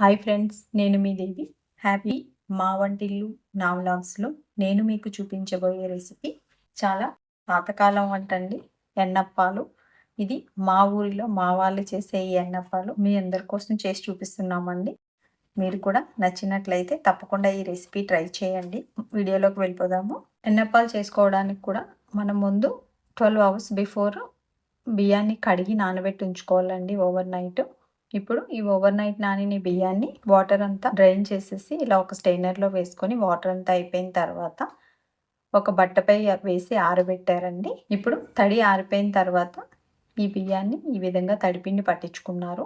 Hi friends నేను మీ దేవి. Happy మా వంటిల్లు నా వ్లాగ్స్లో నేను మీకు చూపించబోయే రెసిపీ చాలా పాతకాలం వంట అండి ఎన్నప్పాలు. ఇది మా ఊరిలో మా వాళ్ళు చేసే ఈ ఎన్నప్పాలు. మీ అందరి కోసం చేసి చూపిస్తున్నామండి. మీరు కూడా నచ్చినట్లయితే తప్పకుండా ఈ రెసిపీ ట్రై చేయండి. వీడియోలోకి వెళ్ళిపోదాము. ఎన్నప్పాలు చేసుకోవడానికి కూడా మనం ముందు ట్వెల్వ్ అవర్స్ బిఫోర్ బియ్యాన్ని కడిగి నానబెట్టి ఉంచుకోవాలండి ఓవర్ నైట్ ఇప్పుడు ఈ ఓవర్ నైట్ నానిన బియ్యాన్ని వాటర్ అంతా డ్రైన్ చేసేసి ఇలా ఒక స్టెయినర్లో వేసుకొని వాటర్ అంతా అయిపోయిన తర్వాత ఒక బట్టపై వేసి ఆరబెట్టారండి. ఇప్పుడు తడి ఆరిపోయిన తర్వాత ఈ బియ్యాన్ని ఈ విధంగా తడిపిండి పట్టించుకున్నారు.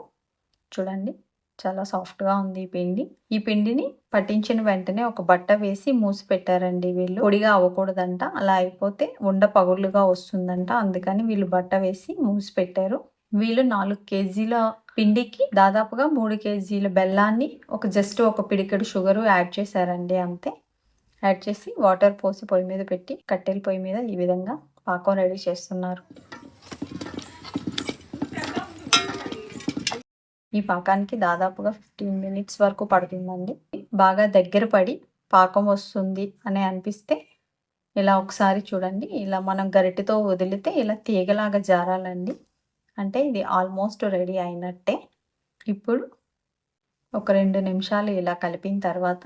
చూడండి చాలా సాఫ్ట్గా ఉంది ఈ పిండి. ఈ పిండిని పట్టించిన వెంటనే ఒక బట్ట వేసి మూసి పెట్టారండి వీళ్ళు. పొడిగా అవ్వకూడదంట అలా అయిపోతే ఉండ పగుళ్ళుగా వస్తుందంట అందుకని వీళ్ళు బట్ట వేసి మూసి పెట్టారు. వీళ్ళు నాలుగు కేజీల పిండికి దాదాపుగా మూడు కేజీల బెల్లాన్ని ఒక జస్ట్ ఒక పిడికెడు షుగరు యాడ్ చేశారండి అంతే. యాడ్ చేసి వాటర్ పోసి పొయ్యి మీద పెట్టి కట్టెల పొయ్యి మీద ఈ విధంగా పాకం రెడీ చేస్తున్నారు. ఈ పాకానికి దాదాపుగా ఫిఫ్టీన్ మినిట్స్ వరకు పడుతుందండి. బాగా దగ్గర పడి పాకం వస్తుంది అని అనిపిస్తే ఇలా ఒకసారి చూడండి. ఇలా మనం గరిటెతో వదిలితే ఇలా తీగలాగా జారాలండి. అంటే ఇది ఆల్మోస్ట్ రెడీ అయినట్టే. ఇప్పుడు ఒక రెండు నిమిషాలు ఇలా కలిపిన తర్వాత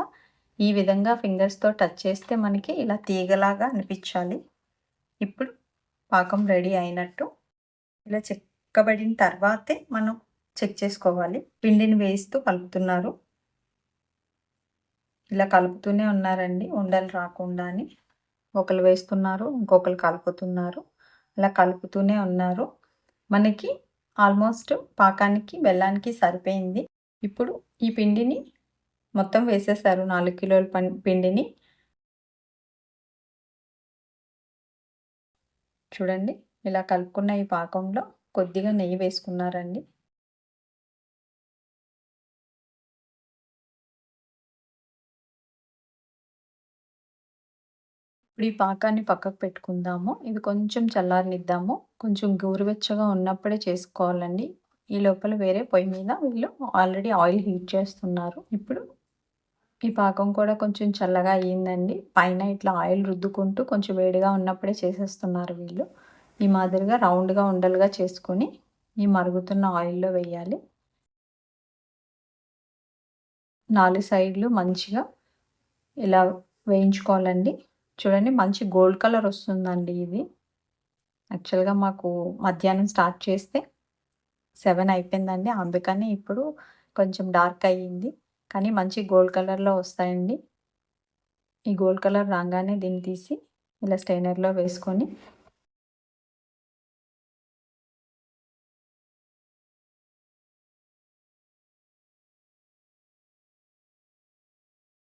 ఈ విధంగా ఫింగర్స్తో టచ్ చేస్తే మనకి ఇలా తీగలాగా అనిపించాలి. ఇప్పుడు పాకం రెడీ అయినట్టు ఇలా చెక్కబడిన తర్వాతే మనం చెక్ చేసుకోవాలి. పిండిని వేస్తూ కలుపుతున్నారు. ఇలా కలుపుతూనే ఉన్నారండి. ఉండలు రాకుండా అని ఒకరు వేస్తున్నారు ఇంకొకరు కలుపుతున్నారు. అలా కలుపుతూనే ఉన్నారు. మనకి ఆల్మోస్ట్ పాకానికి బెల్లానికి సరిపోయింది. ఇప్పుడు ఈ పిండిని మొత్తం వేసేసారు నాలుగు కిలోల పిండిని. చూడండి ఇలా కలుపుకున్న ఈ పాకంలో కొద్దిగా నెయ్యి వేసుకున్నారండి. ఇప్పుడు ఈ పాకాన్ని పక్కకు పెట్టుకుందాము. ఇది కొంచెం చల్లారనిద్దాము. కొంచెం గోరువెచ్చగా ఉన్నప్పుడే చేసుకోవాలండి. ఈ లోపల వేరే పొయ్యి మీద వీళ్ళు ఆల్రెడీ ఆయిల్ హీట్ చేస్తున్నారు. ఇప్పుడు ఈ పాకం కూడా కొంచెం చల్లగా అయ్యిందండి. పైన ఇట్లా ఆయిల్ రుద్దుకుంటూ కొంచెం వేడిగా ఉన్నప్పుడే చేసేస్తున్నారు వీళ్ళు. ఈ మాదిరిగా రౌండ్గా ఉండలుగా చేసుకొని ఈ మరుగుతున్న ఆయిల్లో వేయాలి. నాలుగు సైడ్లు మంచిగా ఇలా వేయించుకోవాలండి. చూడండి మంచి గోల్డ్ కలర్ వస్తుందండి ఇది. యాక్చువల్గా మాకు మధ్యాహ్నం స్టార్ట్ చేస్తే సెవెన్ అయిపోయిందండి. అందుకని ఇప్పుడు కొంచెం డార్క్ అయ్యింది. కానీ మంచి గోల్డ్ కలర్లో వస్తాయండి. ఈ గోల్డ్ కలర్ రాగానే దీన్ని తీసి ఇలా స్టైనర్లో వేసుకొని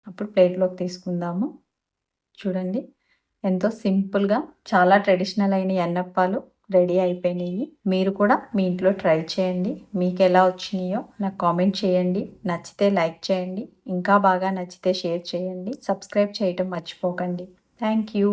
అప్పుడు ప్లేట్లోకి తీసుకుందాము. చూడండి. ఎంతో సింపుల్గా చాలా ట్రెడిషనల్ అయిన ఎన్నప్పాలు రెడీ అయిపోయినాయి. మీరు కూడా మీ ఇంట్లో ట్రై చేయండి. మీకు ఎలా వచ్చినాయో నాకు కామెంట్ చేయండి. నచ్చితే లైక్ చేయండి. ఇంకా బాగా నచ్చితే షేర్ చేయండి. సబ్స్క్రైబ్ చేయటం మర్చిపోకండి. Thank you.